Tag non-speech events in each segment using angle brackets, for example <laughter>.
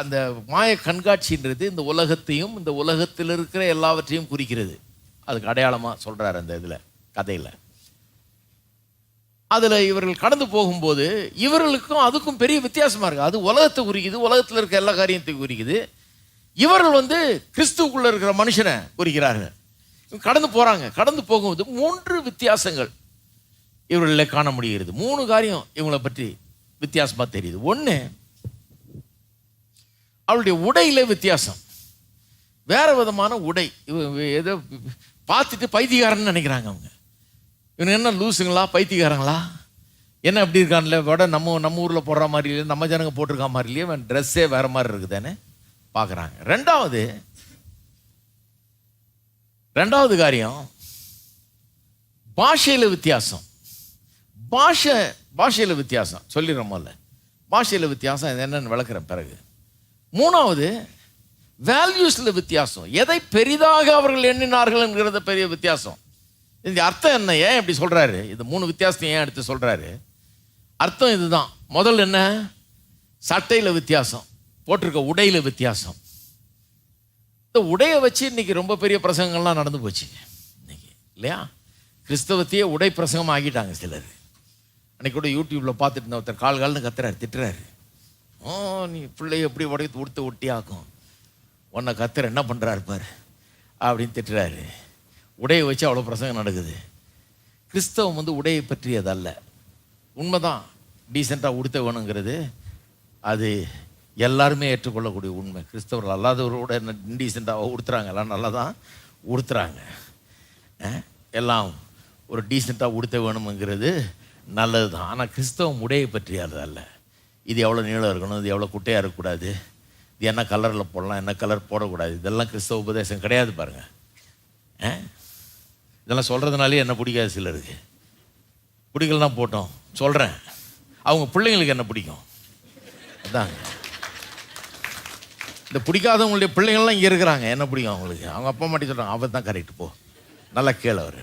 அந்த மாய கண்காட்சின்றது இந்த உலகத்தையும் இந்த உலகத்தில் இருக்கிற எல்லாவற்றையும் குறிக்கிறது. அதுக்கு அடையாளமாக சொல்கிறார் அந்த இதில் கதையில். அதில் இவர்கள் கடந்து போகும்போது இவர்களுக்கும் அதுக்கும் பெரிய வித்தியாசமாக இருக்குது அது உலகத்தை குறிக்குது உலகத்தில் இருக்கிற எல்லா காரியத்தையும் குறிக்குது. இவர்கள் வந்து கிறிஸ்துவுக்குள்ளே இருக்கிற மனுஷனை குறிக்கிறார்கள். கடந்து போகிறாங்க கடந்து போகும்போது மூன்று வித்தியாசங்கள் இவர்களில் காண முடிகிறது. மூணு காரியம் இவங்களை பற்றி வித்தியாசமாக தெரியுது. ஒன்று அவளுடைய உடையில வித்தியாசம். வேற விதமான உடை. ஏதோ பார்த்துட்டு பைத்தியக்காரன்னு நினைக்கிறாங்க அவங்க. இவங்க என்ன லூசுங்களா பைத்தியக்காரங்களா? என்ன அப்படி இருக்கான்ல? விட நம்ம நம்ம ஊரில் போடுற மாதிரி இல்லை நம்ம ஜனங்க போட்டிருக்க மாதிரி இல்லையே? அவன் ட்ரெஸ்ஸே வேற மாதிரி இருக்குதானே? பார்க்குறாங்க. ரெண்டாவது ரெண்டாவது காரியம் பாஷையில் வித்தியாசம். பாஷை பாஷையில் வித்தியாசம். சொல்லிடுறோமல்ல பாஷையில் வித்தியாசம் இது விளக்குற பிறகு. மூணாவது வேல்யூஸில் வித்தியாசம். எதை பெரிதாக அவர்கள் எண்ணினார்கள் என்கிறத பெரிய வித்தியாசம். இந்த அர்த்தம் என்ன? ஏன் இப்படி சொல்கிறாரு இது மூணு வித்தியாசத்தை ஏன் எடுத்து சொல்கிறாரு அர்த்தம் இதுதான். முதல் என்ன? சட்டையில் வித்தியாசம். போட்டிருக்க உடையில் வித்தியாசம். இந்த உடையை வச்சு இன்றைக்கி ரொம்ப பெரிய பிரசங்கங்கள்லாம் நடந்து போச்சு. இன்னைக்கு இல்லையா? கிறிஸ்தவத்தையே உடை பிரசங்கம் ஆக்கிட்டாங்க சிலர். அன்றைக்கூட கூட பார்த்துட்டு இருந்த ஒருத்தர் கால் கால்னு கத்துறாரு திட்டுறாரு. ஓ நீ பிள்ளைய எப்படி உடைத்து உடுத்து ஒட்டியாக்கும்? உன்னை கத்துற என்ன பண்ணுறாரு பாரு. அப்படின்னு திட்டுறாரு. உடையை வச்சு அவ்வளோ பிரசங்கம் நடக்குது. கிறிஸ்தவம் வந்து உடையை பற்றியதல்ல. உண்மைதான். டீசெண்டாக உடுத்த வேணுங்கிறது. அது எல்லாருமே ஏற்றுக்கொள்ளக்கூடிய உண்மை. கிறிஸ்தவர்கள் அல்லாதவரோட என்ன டீசெண்டாக உடுத்துறாங்க? எல்லாம் நல்லா தான் உடுத்துறாங்க எல்லாம் ஒரு டீசெண்டாக உடுத்த வேணுங்கிறது நல்லது தான் ஆனால் கிறிஸ்தவம் உடையை பற்றியது அல்ல இது எவ்வளோ நீளம் இருக்கணும் இது எவ்வளோ குட்டையாக இருக்கக்கூடாது இது என்ன கலரில் போடலாம் என்ன கலர் போடக்கூடாது இதெல்லாம் கிறிஸ்தவ உபதேசம் கிடையாது பாருங்கள் இதெல்லாம் சொல்கிறதுனாலே என்ன பிடிக்காது சிலருக்கு. பிடிக்கலனா போட்டோம். சொல்கிறேன் அவங்க பிள்ளைங்களுக்கு என்ன பிடிக்கும்? அதாங்க இந்த பிடிக்காதவங்களுடைய பிள்ளைங்கள்லாம் இங்கே இருக்கிறாங்க. என்ன பிடிக்கும் அவங்களுக்கு? அவங்க அப்பா மாட்டி சொல்கிறாங்க அவர் தான் கரெக்ட் போ. நல்லா கேளு அவர்.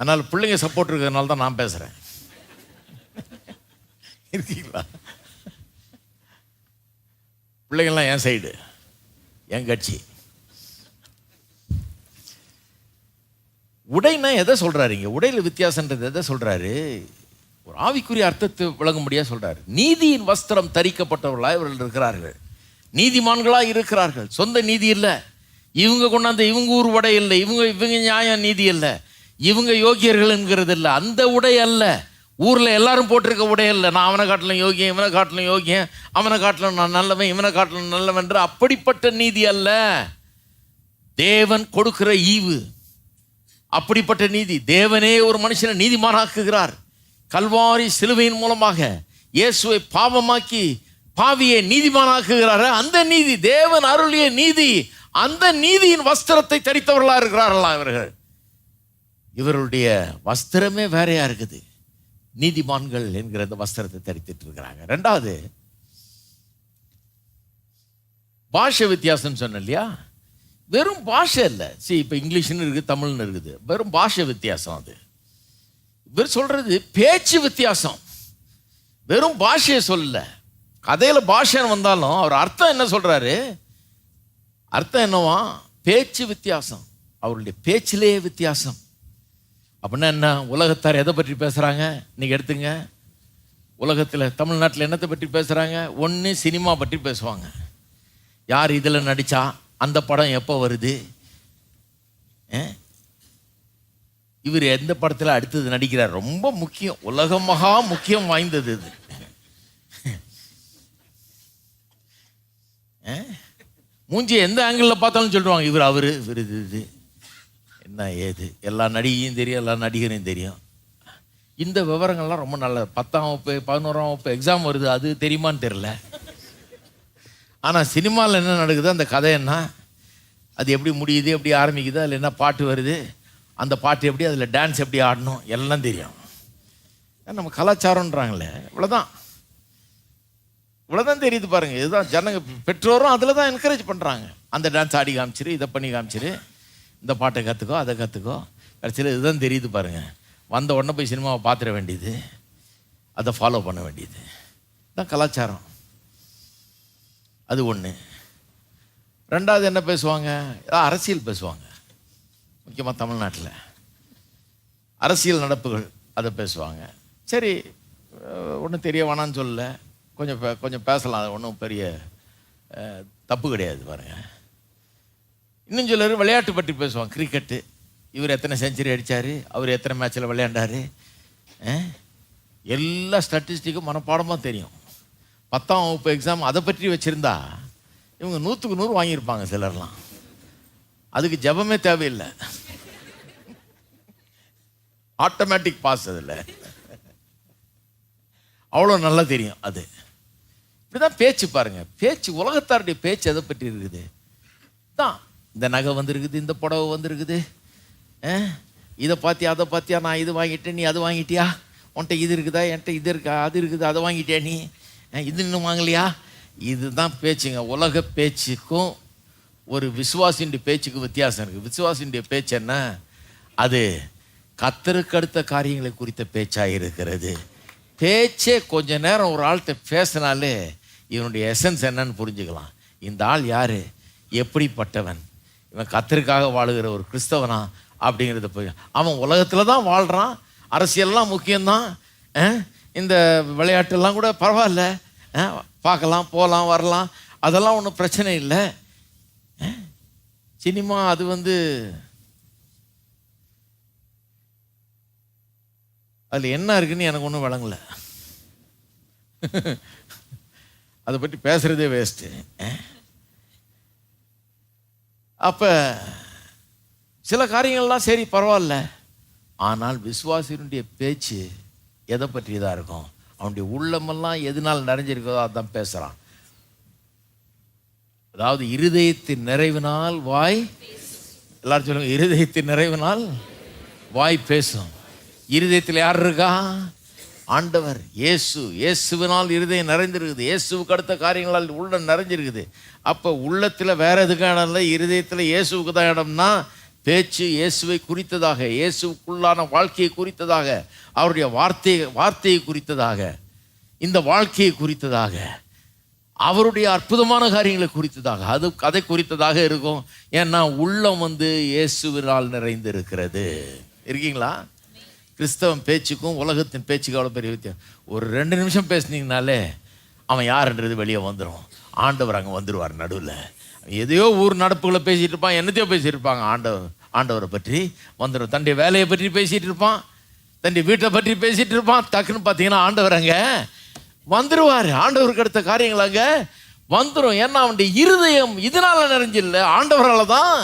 அதனால் பிள்ளைங்க சப்போர்ட் இருக்கிறதுனால தான் நான் பேசுகிறேன் இருக்கீங்களா பிள்ளைங்கள்லாம் என் சைடு என் கட்சி. உடைனா எதை சொல்கிறாரு இங்கே? உடையில் வித்தியாசன்றது எதை சொல்கிறாரு ஒரு ஆவிக்குரிய அர்த்தத்தை விளங்கும்படியா சொல்கிறார் நீதியின் வஸ்திரம் தரிக்கப்பட்டவர்களாக இவர்கள் இருக்கிறார்கள். நீதிமான்களாக இருக்கிறார்கள். சொந்த நீதி இல்லை. இவங்க கொண்டாந்த இவங்க ஊர் உடை இல்லை. இவங்க இவங்க நியாயம் நீதி இல்லை. இவங்க யோகியர்கள் என்கிறது இல்லை அந்த உடை அல்ல. ஊரில் எல்லாரும் போட்டிருக்க உடைய இல்லை. நான் அவனை காட்டிலும் யோகியன் இவனை காட்டிலும் யோகியன் அவனை காட்டிலும் நான் நல்லவன் இவனை காட்டிலும் நல்லவன்ற அப்படிப்பட்ட நீதி அல்ல. தேவன் கொடுக்கிற ஈவு. அப்படிப்பட்ட நீதி. தேவனே ஒரு மனுஷனை நீதிமானாக்குகிறார். கல்வாரி சிலுவையின் மூலமாக இயேசுவை பாவமாக்கி பாவியை நீதிமானாக்குகிறார. அந்த நீதி தேவன் அருளிய நீதி அந்த நீதியின் வஸ்திரத்தை தரித்தவர்களாக இருக்கிறார்களா இவர்கள்? இவருடைய வஸ்திரமே வேறையா இருக்குது. நீதிமான்கள் என்கிற அந்த வஸ்திரத்தை தரித்திட்டு இருக்கிறாங்க. ரெண்டாவது பாஷை வித்தியாசம் சொன்னேன் இல்லையா? வெறும் பாஷை இல்லை. சரி இப்போ இங்கிலீஷ்னு இருக்குது தமிழ்னு இருக்குது. வெறும் பாஷை வித்தியாசம் அது. இவர் சொல்கிறது பேச்சு வித்தியாசம். வெறும் பாஷையை சொல்லல. கதையில் பாஷைன்னு வந்தாலும் அவர் அர்த்தம் என்ன சொல்கிறாரு அர்த்தம் என்னவா? பேச்சு வித்தியாசம். அவருடைய பேச்சிலேயே வித்தியாசம். அப்படின்னா என்ன? உலகத்தார் எதை பற்றி பேசுகிறாங்க இன்றைக்கி எடுத்துங்க. உலகத்தில் தமிழ்நாட்டில் என்னத்தை பற்றி பேசுகிறாங்க ஒன்று சினிமா பற்றி பேசுவாங்க. யார் இதில் நடித்தா அந்த படம் எப்போ வருது? இவர் எந்த படத்தில் அடுத்தது நடிக்கிறார்? ரொம்ப முக்கியம். உலகமாக மகா முக்கியம் வாய்ந்தது இது. மூஞ்சி எந்த ஆங்கிளில் பார்த்தாலும் சொல்லுவாங்க. இவர் அவர் இவர் இது இது. என்ன ஏது? எல்லா நடிகையும் தெரியும் எல்லா நடிகரையும் தெரியும். இந்த விவரங்கள்லாம் ரொம்ப நல்ல பத்தாம் வகுப்பு பதினோராம் வகுப்பு எக்ஸாம் வருது அது தெரியுமான்னு தெரில ஆனால் சினிமாவில் என்ன நடக்குது அந்த கதை என்ன? அது எப்படி முடியுது எப்படி ஆரம்பிக்குது அதில் என்ன பாட்டு வருது? அந்த பாட்டு எப்படி அதில் டான்ஸ் எப்படி ஆடணும் எல்லாம் தெரியும். நம்ம கலாச்சாரம்ன்றாங்களே இவ்வளோதான் இவ்வளோதான் தெரியுது பாருங்கள் இதுதான் ஜனங்க பெற்றோரும் அதில் தான் என்கரேஜ் பண்ணுறாங்க அந்த டான்ஸ் ஆடி காமிச்சிரு இதை பண்ணி காமிச்சிரு. இந்த பாட்டை கற்றுக்கோ அதை கற்றுக்கோ கடைசியில் இதுதான் தெரியுது பாருங்கள் வந்த உடனே போய் சினிமாவை பார்த்துட வேண்டியது. அதை ஃபாலோ பண்ண வேண்டியது. இதுதான் கலாச்சாரம். அது ஒன்று ரெண்டாவது என்ன பேசுவாங்க? அரசியல் பேசுவாங்க. முக்கியமாக தமிழ்நாட்டில். அரசியல் நடப்புகள் அதை பேசுவாங்க. சரி ஒன்றும் தெரிய வேணான்னு சொல்லலை. கொஞ்சம் பே- கொஞ்சம் பேசலாம். அது ஒன்றும் பெரிய தப்பு கிடையாது பாருங்கள் இன்னும் சிலர் விளையாட்டு பற்றி பேசுவாங்க. கிரிக்கெட்டு இவர் எத்தனை செஞ்சுரி அடித்தார் அவர் எத்தனை மேட்ச்சில் விளையாண்டாரு? எல்லா ஸ்டாட்டிஸ்டிக்கும் மனப்பாடமாக தெரியும். பத்தாம் வகுப்பு எக்ஸாம் அதை பற்றி வச்சுருந்தா இவங்க நூற்றுக்கு நூறு வாங்கியிருப்பாங்க சிலர்லாம். அதுக்கு ஜெபமே தேவையில்லை. ஆட்டோமேட்டிக் பாஸ் அதில். அவ்வளோ நல்லா தெரியும் அது. இப்படி தான் பேச்சு பாருங்கள் பேச்சு உலகத்தாருடைய பேச்சு எதை பற்றி இருக்குது? தான் இந்த நகை வந்திருக்குது இந்த புடவை வந்திருக்குது. இதை பார்த்தியா அதை பார்த்தியா நான் இது வாங்கிட்டேன் நீ அது வாங்கிட்டியா? உன்ட்ட இது இருக்குதா? என்கிட்ட இது இருக்கா? அது இருக்குது அதை வாங்கிட்டியா நீ? இது இன்னும் வாங்கலையா? இதுதான் பேச்சுங்க. உலக பேச்சுக்கும் ஒரு விசுவாசியுடைய பேச்சுக்கு வித்தியாசம் இருக்குது விசுவாசியுடைய பேச்சு என்ன? அது கத்தருக்கு அடுத்த காரியங்களை குறித்த பேச்சாக இருக்கிறது. பேச்சே கொஞ்ச நேரம் ஒரு ஆள்கிட்ட பேசினாலே இவனுடைய எசன்ஸ் என்னன்னு புரிஞ்சுக்கலாம். இந்த ஆள் யார்? எப்படிப்பட்டவன்? இவன் கத்தருக்காக வாழுகிற ஒரு கிறிஸ்தவனா அப்படிங்கிறத போய் அவன் உலகத்தில் தான் வாழ்கிறான் அரசியல்லாம் முக்கியம்தான். இந்த விளையாட்டெல்லாம் கூட பரவாயில்ல. பார்க்கலாம் போகலாம் வரலாம். அதெல்லாம் ஒன்றும் பிரச்சனை இல்லை. சினிமா அது வந்து அதில் என்ன இருக்குன்னு எனக்கு ஒன்றும் விளங்கல. <laughs> அதை பற்றி பேசுகிறதே வேஸ்ட்டு அப்போ சில காரியங்கள்லாம் சரி பரவாயில்ல. ஆனால் விசுவாசியினுடைய பேச்சு எதை பற்றியதாக இருக்கும்? அவனுடைய உள்ளமெல்லாம் எதனால் நிறைஞ்சிருக்கோ அதான் பேசுகிறான் அதாவது இருதயத்தின் நிறைவினால் வாய் எல்லாரும் சொல்லுங்க இருதயத்தின் நிறைவினால் வாய் பேசும். இருதயத்தில் யார் இருக்கா? ஆண்டவர் இயேசு இயேசுவினால் இருதயம் நிறைந்திருக்குது. இயேசுவுக்கு அடுத்த காரியங்களால் உள்ளம் நிறைஞ்சிருக்குது. அப்போ உள்ளத்தில் வேற எதுக்கு இடம் இல்லை? இருதயத்தில் இயேசுவுக்கு தான் இடம்னா பேச்சு இயேசுவை குறித்ததாக இயேசுக்குள்ளான வாழ்க்கையை குறித்ததாக அவருடைய வார்த்தையை வார்த்தையை குறித்ததாக இந்த வாழ்க்கையை குறித்ததாக அவருடைய அற்புதமான காரியங்களை குறித்ததாக அது அதை குறித்ததாக இருக்கும். ஏன்னா உள்ளம் வந்து இயேசுவினால் நிறைந்து இருக்கிறது இருக்கீங்களா? கிறிஸ்தவன் பேச்சுக்கும் உலகத்தின் பேச்சுக்கும் அவ்வளோ பெரிய வித்தியாசம் ஒரு ரெண்டு நிமிஷம் பேசுனீங்கனாலே அவன் யாருன்றது வெளியே வந்துடும் ஆண்டவர் அங்கே வந்துடுவார் நடுவில். எதையோ ஊர் நடப்புகளை பேசிகிட்டு இருப்பான் என்னத்தையோ பேசிகிட்டு இருப்பாங்க. ஆண்டவர் ஆண்டவரை பற்றி வந்துடும் தன்னுடைய வேலையை பற்றி பேசிகிட்டு இருப்பான். தன்னுடைய வீட்டை பற்றி பேசிகிட்டு இருப்பான். டக்குன்னு பார்த்தீங்கன்னா ஆண்டவர் அங்கே வந்துடுவார் ஆண்டவருக்கு அடுத்த காரியங்கள் அங்கே வந்துடும் ஏன்னா அவனுடைய இருதயம் இதனால் நிறைஞ்சில்லை. ஆண்டவரால் தான்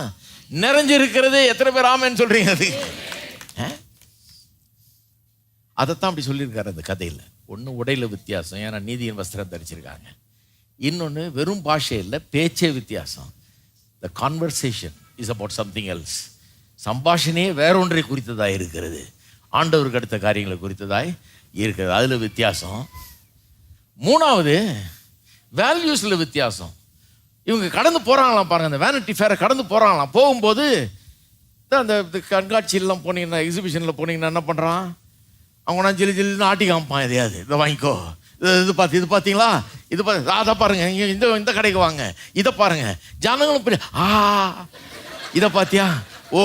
நிறைஞ்சிருக்கிறது. எத்தனை பேர் ஆமேன்னு சொல்கிறீங்க அது? அதைத்தான் அப்படி சொல்லியிருக்காரு அந்த கதையில். ஒன்று உடையில் வித்தியாசம் ஏன்னா நீதியின் வஸ்திரம் தரிச்சிருக்காங்க. இன்னொன்று வெறும் பாஷையில் பேச்சே வித்தியாசம். The conversation is about something else சம்பாஷணையே வேறொன்றை குறித்ததாக இருக்கிறது. ஆண்டவருக்கு அடுத்த காரியங்களை குறித்ததாய் இருக்கிறது. அதில் வித்தியாசம். மூணாவது வேல்யூஸில் வித்தியாசம். இவங்க கடந்து போகிறாங்களாம் பாருங்கள் அந்த வேனிட்டி ஃபேரை கடந்து போகிறாங்களாம் போகும்போது தான் அந்த இந்த கண்காட்சியெல்லாம் போனீங்கன்னா எக்ஸிபிஷனில் போனீங்கன்னா என்ன பண்ணுறான் அவங்க ஜிலி ஜில்லுன்னு ஆட்டி காமிப்பான் எதையாவது. இதை வாங்கிக்கோ. இது இது பார்த்து இது பார்த்தீங்களா இது பார்த்து அதை பாருங்க. இங்கே இந்த இந்த கடைக்கு வாங்க. இதை பாருங்க. ஜனங்களும் பிடி ஆ இதை பார்த்தியா ஓ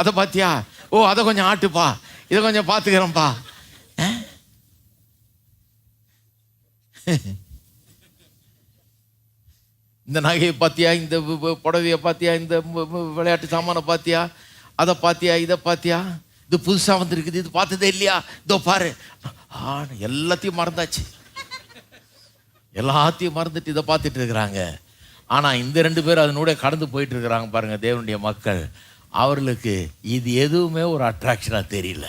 அதை பார்த்தியா ஓ அதை கொஞ்சம் ஆட்டுப்பா. இதை கொஞ்சம் பார்த்துக்கிறேன்ப்பா இந்த நகையை பார்த்தியா இந்த புடவையை பார்த்தியா இந்த விளையாட்டு சாமானை பார்த்தியா அதை பார்த்தியா இதை பார்த்தியா இது புதுசாக வந்திருக்குது இது பார்த்ததே இல்லையா? இதோ பாரு. ஆ எல்லாத்தையும் மறந்தாச்சு. எல்லாத்தையும் மறந்துட்டு இதை பார்த்துட்டு இருக்கிறாங்க. ஆனால் இந்த ரெண்டு பேர் அதனுடைய கடந்து போயிட்டு இருக்கிறாங்க பாருங்கள் தேவனுடைய மக்கள். அவர்களுக்கு இது எதுவுமே ஒரு அட்ராக்ஷனாக தெரியல.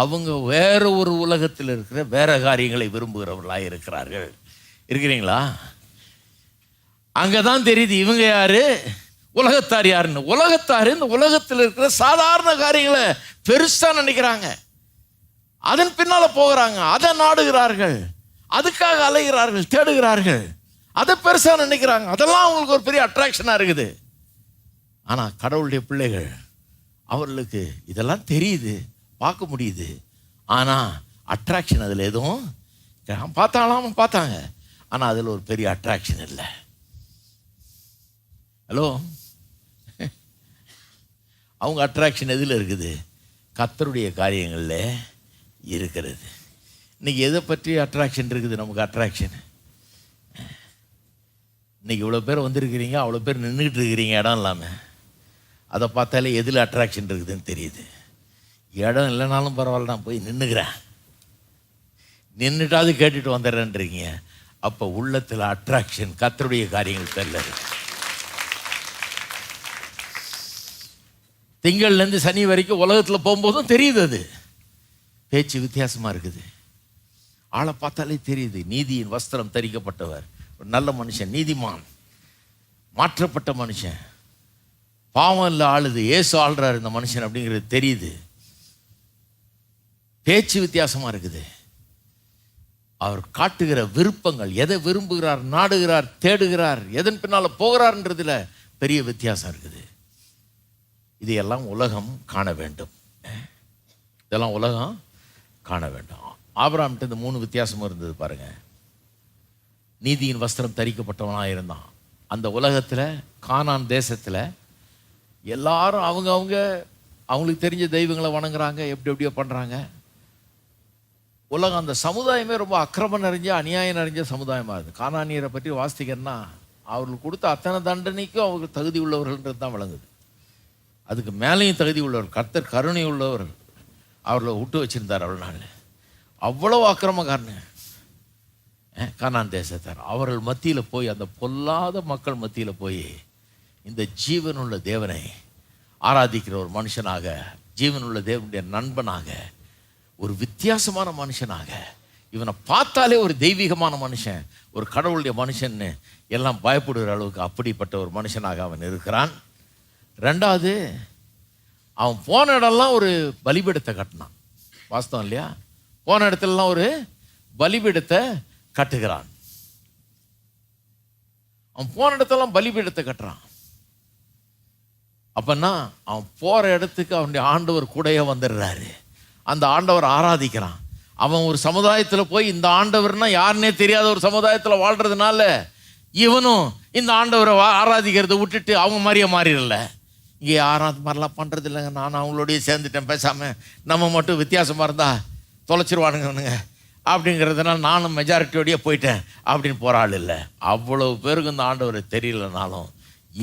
அவங்க வேற ஒரு உலகத்தில் இருக்கிற வேற காரியங்களை விரும்புகிறவர்களாக இருக்கிறார்கள். இருக்கிறீங்களா? அங்கே தான் தெரியுது இவங்க யாரு? உலகத்தார் யாருன்னு? உலகத்தார் இந்த உலகத்தில் இருக்கிற சாதாரண காரியங்களை பெருசாக நினைக்கிறாங்க. அதன் பின்னால் போகிறாங்க. அதை நாடுகிறார்கள். அதுக்காக அலைகிறார்கள் தேடுகிறார்கள். அதை பெருசாக நினைக்கிறாங்க. அதெல்லாம் அவங்களுக்கு ஒரு பெரிய அட்ராக்ஷனாக இருக்குது. ஆனால் கடவுளுடைய பிள்ளைகள் அவர்களுக்கு இதெல்லாம் தெரியுது பார்க்க முடியுது. ஆனால் அட்ராக்ஷன் அதில் எதுவும் பார்த்தாலாம் பார்த்தாங்க. ஆனால் அதில் ஒரு பெரிய அட்ராக்ஷன் இல்லை. ஹலோ அவங்க அட்ராக்ஷன் எதில் இருக்குது? கத்தருடைய காரியங்களில் இருக்கிறது. இன்றைக்கி எதை பற்றி அட்ராக்ஷன் இருக்குது நமக்கு? அட்ராக்ஷன் இன்னைக்கு இவ்வளோ பேர் வந்திருக்கிறீங்க அவ்வளோ பேர் நின்றுக்கிட்டு இருக்கிறீங்க இடம் இல்லாமல் அதை பார்த்தாலே எதில் அட்ராக்ஷன் இருக்குதுன்னு தெரியுது. இடம் இல்லைனாலும் பரவாயில்ல நான் போய் நின்றுக்கிறேன் நின்றுட்டாவது கேட்டுட்டு வந்துடுறேன்றீங்க. அப்போ உள்ளத்தில் அட்ராக்ஷன் கத்தருடைய காரியங்கள் தெரியல இருக்குது திங்கள்லேருந்து சனி வரைக்கும் உலகத்தில் போகும்போதும் தெரியுது அது. பேச்சு வித்தியாசமாக இருக்குது. ஆளை பார்த்தாலே தெரியுது நீதியின் வஸ்திரம் தரிக்கப்பட்டவர். ஒரு நல்ல மனுஷன் நீதிமான். மாற்றப்பட்ட மனுஷன். பாவம் இல்லை ஆளுது ஏசு ஆள்றாரு இந்த மனுஷன் அப்படிங்கிறது தெரியுது. பேச்சு வித்தியாசமாக இருக்குது. அவர் காட்டுகிற விருப்பங்கள் எதை விரும்புகிறார் நாடுகிறார் தேடுகிறார் எதன் பின்னால் போகிறார்ன்றதில் பெரிய வித்தியாசம் இருக்குது. இதையெல்லாம் உலகம் காண வேண்டும். இதெல்லாம் உலகம் காண வேண்டும். ஆபராம்கிட்ட இந்த மூணு வித்தியாசமும் இருந்தது பாருங்க. நீதியின் வஸ்திரம் தரிக்கப்பட்டவனாக இருந்தான். அந்த உலகத்தில் கானான் தேசத்தில் எல்லாரும் அவங்க அவங்க அவங்களுக்கு தெரிஞ்ச தெய்வங்களை வணங்குறாங்க எப்படி எப்படியோ பண்ணுறாங்க உலகம் அந்த சமுதாயமே ரொம்ப அக்கிரமம் நிறைஞ்ச அநியாயம் நிறைஞ்ச சமுதாயமாக இருக்குது கானானியரை பற்றி வாசிக்கிறேன்னா அவர்களுக்கு கொடுத்த அத்தனை தண்டனைக்கும் அவங்களுக்கு தகுதி உள்ளவர்கள்ன்றது தான் விளங்குது. அதுக்கு மேலேயும் தகுதி உள்ளவர் கர்த்தர் கருணை உள்ளவர். அவர்களை விட்டு வச்சிருந்தார் அவள் நாள் அவ்வளோ அக்கிரமக்காரனு. கண்ணான் கானான் தேசத்தார். அவர்கள் மத்தியில் போய் அந்த பொல்லாத மக்கள் மத்தியில் போய் இந்த ஜீவனுள்ள தேவனை ஆராதிக்கிற ஒரு மனுஷனாக ஜீவனுள்ள தேவனுடைய நண்பனாக ஒரு வித்தியாசமான மனுஷனாக இவனை பார்த்தாலே ஒரு தெய்வீகமான மனுஷன் ஒரு கடவுளுடைய மனுஷன்னு எல்லாம் பயப்படுகிற அளவுக்கு அப்படிப்பட்ட ஒரு மனுஷனாக அவன் இருக்கிறான். ரெண்டாவது அவன் போன இடம்லாம் ஒரு பலிபீடத்தை கட்டினான். வாஸ்தவம் இல்லையா? போன இடத்துலலாம் ஒரு பலிபீடத்தை கட்டுகிறான். அவன் போன இடத்தெல்லாம் பலிபீடத்தை கட்டுறான். அப்பன்னா அவன் போகிற இடத்துக்கு அவனுடைய ஆண்டவர் கூடயே வந்துடுறாரு. அந்த ஆண்டவர் ஆராதிக்கிறான். அவன் ஒரு சமுதாயத்தில் போய் இந்த ஆண்டவர்னா யாருன்னே தெரியாத ஒரு சமுதாயத்தில் வாழ்கிறதுனால இவனும் இந்த ஆண்டவரை வா- விட்டுட்டு அவங்க மாதிரியே மாறிடல. இங்கே யாரும் அது மாதிரிலாம் பண்ணுறது இல்லைங்க நான் அவங்களோடய சேர்ந்துட்டேன். பேசாமல் நம்ம மட்டும் வித்தியாசமாக இருந்தால் தொலைச்சிருவானுங்கனுங்க. அப்படிங்கிறதுனால நானும் மெஜாரிட்டியோடய போயிட்டேன். அப்படின்னு போகிற ஆள் இல்லை. அவ்வளவு பேருக்கு இந்த ஆண்டவரை தெரியலனாலும்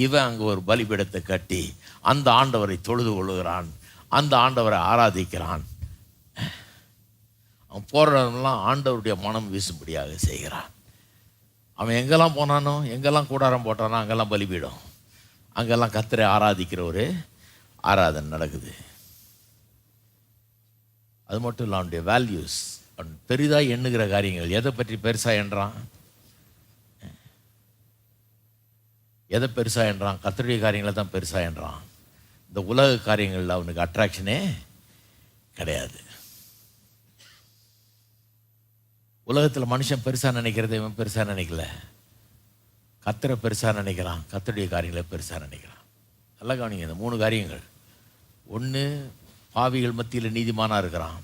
இவன் அங்கே ஒரு பலிபீடத்தை கட்டி அந்த ஆண்டவரை தொழுது கொள்ளுகிறான். அந்த ஆண்டவரை ஆராதிக்கிறான். அவன் போகிறதெல்லாம் ஆண்டவருடைய மனம் வீசும்படியாக செய்கிறான். அவன் எங்கெல்லாம் போனானோ எங்கெல்லாம் கூடாரம் போட்டானோ அங்கெல்லாம் பலிபீடம். அங்கெல்லாம் கத்தரை ஆராதிக்கிற ஒரு ஆராதனை நடக்குது. அது மட்டும் இல்லை அவனுடைய வேல்யூஸ் அவன் பெரிதாக எண்ணுகிற காரியங்கள் எதை பற்றி பெருசாக என்றான் எதை பெருசாக என்றான் கத்தருடைய காரியங்களை தான் பெருசாக என்றான் இந்த உலக காரியங்களில் அவனுக்கு அட்ராக்ஷனே கிடையாது. உலகத்தில் மனுஷன் பெருசாக நினைக்கிறத இவன் பெருசாக நினைக்கல. கத்தரை பெருசாக நினைக்கிறான் கத்தருடைய காரியங்களை பெருசாக நினைக்கிறான் நல்லா கவனிங்க இந்த மூணு காரியங்கள். ஒன்று பாவிகள் மத்தியில் நீதிமானாக இருக்கிறான்.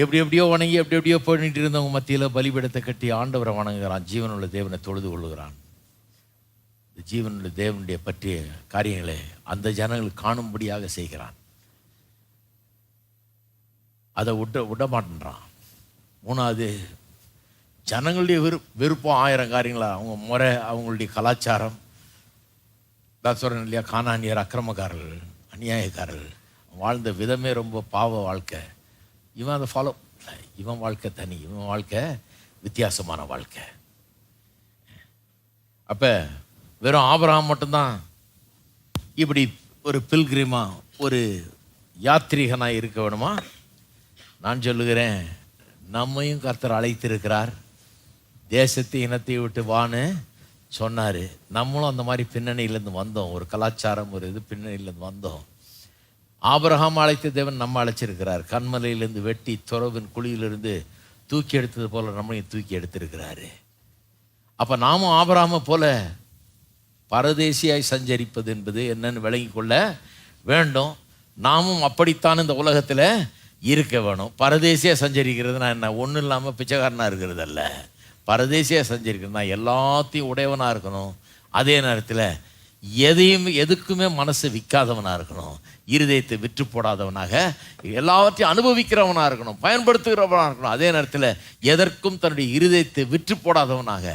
எப்படி எப்படியோ வணங்கி எப்படி எப்படியோ பண்ணிட்டு இருந்தவங்க மத்தியில் பலிபீடத்தை கட்டி ஆண்டவரை வணங்குகிறான். ஜீவனுள்ள தேவனை தொழுது கொள்ளுகிறான். இந்த ஜீவனுள்ள தேவனுடைய பற்றிய காரியங்களை அந்த ஜனங்கள் காணும்படியாக செய்கிறான். அதை விட்ட விட மாட்டேன்றான் மூணாவது ஜனங்களுடைய விரு விருப்பம் ஆயிரம் காரியங்களா? அவங்க முறை அவங்களுடைய கலாச்சாரம். நான் சொல்கிறேன் இல்லையா? காணானியர் அக்கிரமக்காரர்கள் அநியாயக்காரர்கள். வாழ்ந்த விதமே ரொம்ப பாவ வாழ்க்கை. இவன் அதை ஃபாலோ இவன் வாழ்க்கை தனி இவன் வாழ்க்கை வித்தியாசமான வாழ்க்கை. அப்போ வெறும் ஆபரகம் மட்டும்தான் இப்படி ஒரு பில்கிரிமாக ஒரு யாத்ரீகனாக இருக்க வேணுமா? நான் சொல்லுகிறேன் நம்மையும் கர்த்தர் அழைத்திருக்கிறார். தேசத்தை இனத்தை விட்டு வான்னு சொன்னார். நம்மளும் அந்த மாதிரி பின்னணியிலேருந்து வந்தோம். ஒரு கலாச்சாரம் ஒரு இது பின்னணியிலேருந்து வந்தோம். ஆபரகாம் அழைத்த தேவன் நம்ம அழைச்சிருக்கிறார். கண்மலையிலேருந்து வெட்டி துறவின் குழியிலிருந்து தூக்கி எடுத்தது போல் நம்மளையும் தூக்கி எடுத்திருக்கிறாரு. அப்போ நாமும் ஆபிரகாமை போல பரதேசியாய் சஞ்சரிப்பது என்பது என்னன்னு விளங்கி கொள்ள வேண்டும். நாமும் அப்படித்தான் இந்த உலகத்தில் இருக்க வேணும். பரதேசியாக சஞ்சரிக்கிறதுனா என்ன? ஒன்றும் இல்லாமல் பிச்சைக்காரனாக இருக்கிறது அல்ல. பரதேசியாக சஞ்சரிக்கிறதுனா எல்லாத்தையும் உடையவனாக இருக்கணும். அதே நேரத்தில் எதையும் எதுக்குமே மனசு விற்காதவனாக இருக்கணும். இருதயத்தை விற்று போடாதவனாக எல்லாவற்றையும் அனுபவிக்கிறவனாக இருக்கணும் பயன்படுத்துகிறவனாக இருக்கணும். அதே நேரத்தில் எதற்கும் தன்னுடைய இருதயத்தை விற்று போடாதவனாக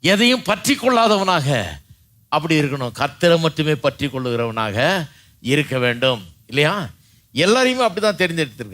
எதையும் பற்றி கொள்ளாதவனாக அப்படி இருக்கணும். கத்திரை மட்டுமே பற்றி கொள்ளுகிறவனாக இருக்க வேண்டும். இல்லையா? எல்லாரையுமே அப்படிதான் தெரிஞ்செடுத்திருக்கு